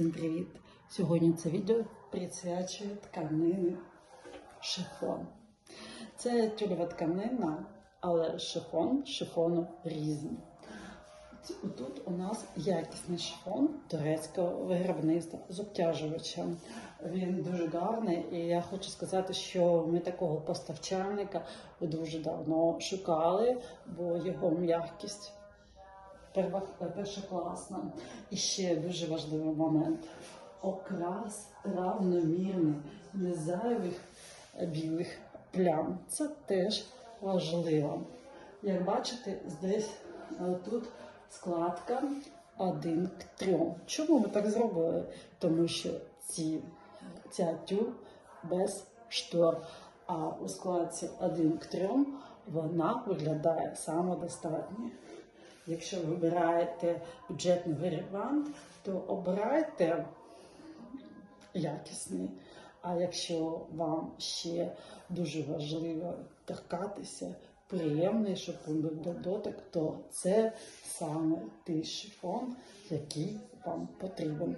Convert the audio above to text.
Всім привіт! Сьогодні це відео присвячує тканини шифон. Це тюлева тканина, але шифон шифону різний. Тут у нас якісний шифон турецького виробництва з обтяжувачем. Він дуже гарний, і я хочу сказати, що ми такого поставчальника дуже давно шукали, бо його м'якість першокласна. І ще дуже важливий момент. Окрас равномірний, без зайвих білих плям. Це теж важливо. Як бачите, здесь е, тут складка 1 к 3. Чому ми так зробили? Тому що ці, ця тюль без штор, а у складці 1 к 3 вона виглядає самодостатньо. Якщо ви вибираєте бюджетний варіант, то обирайте якісний. А якщо вам ще дуже важливо торкатися, приємний, щоб він був до то це саме той шифон, який вам потрібен.